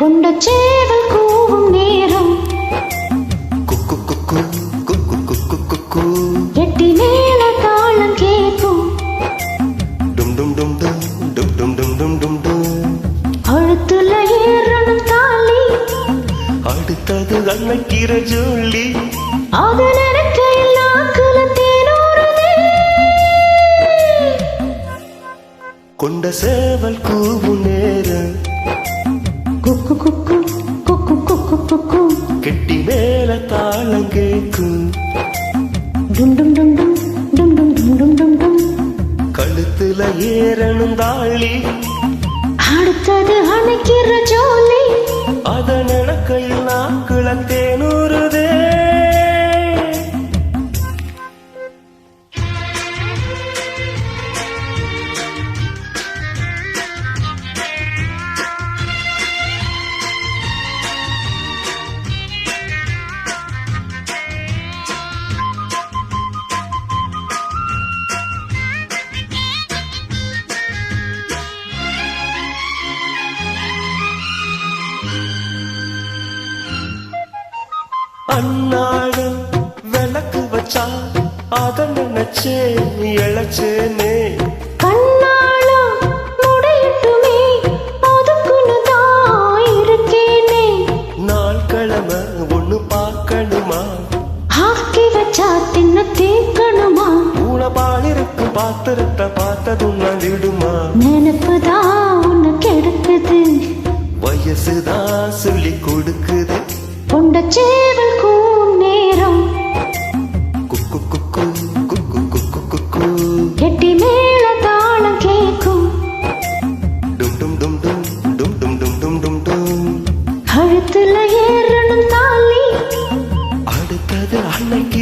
கொண்ட சேவல் கூவும் நேரம் அடுத்தது அன்னைக்கிற ஜோலி அது நாக்குல தேனூறுதே கொண்ட சேவல் கூவும் நேரம். குக்கு குக்கு குக்கு குக்கு குக்கு. கெட்டி மேல தாளம் கேக்கும் டும் டும் டும் டும் டும் டும் டும் டும் டும் டும். கழுத்துல ஏறணும் தாளி. அடுத்தது அணைக்கிற ஜோலி. அத நடக்கையில் அன்னாடு விளக்கு வச்சா அத நினைச்சே இழைச்சேனே. பாத்திரத்தை பார்த்ததும் நான் விடுமா? நினைப்புதான் உன்னை கெடுக்குது. வயசுதான் சொல்லி கொடுக்குது. பொண்டச்சே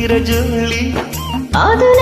నీరజోళి ఆదుల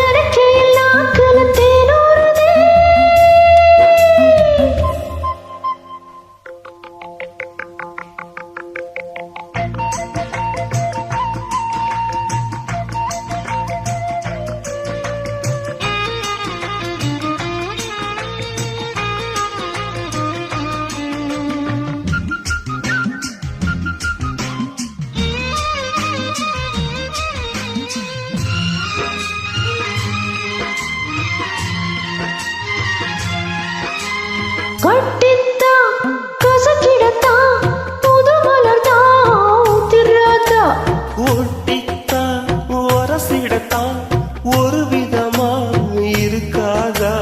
ஒரு விதமா இருக்காதா?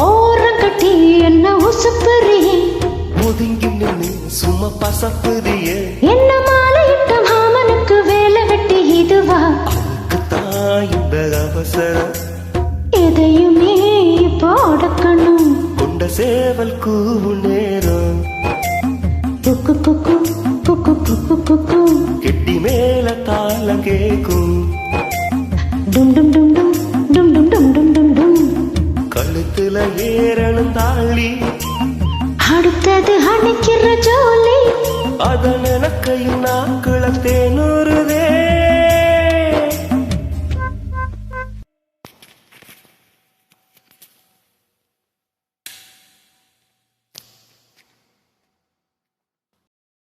ஓரம் கட்டி என்ன உசுப்பறியே ஒதுங்கி நின்னு சும்மா பசப்புதியே? என்ன மாலையிட்ட மாமனுக்கு வேலை வெட்டி இதுவா? அதுக்குத்தான் இந்த அவசரம். எதையுமே இப்போ அடக்கணும் கொண்ட சேவல் கூவு நேரம். குக்கு குக்கு குக்கு குக்கு குக்கு கெட்டி மேல தாளம் கேக்கும். டும் டும் டும் டும் டும் டும் டும் டும் டும் டும். கழுத்துல ஏறணும் தாளி. அடுத்தது அணைக்கிற ஜோலி. அத நினைக்கையில் நாக்குள தேனூறு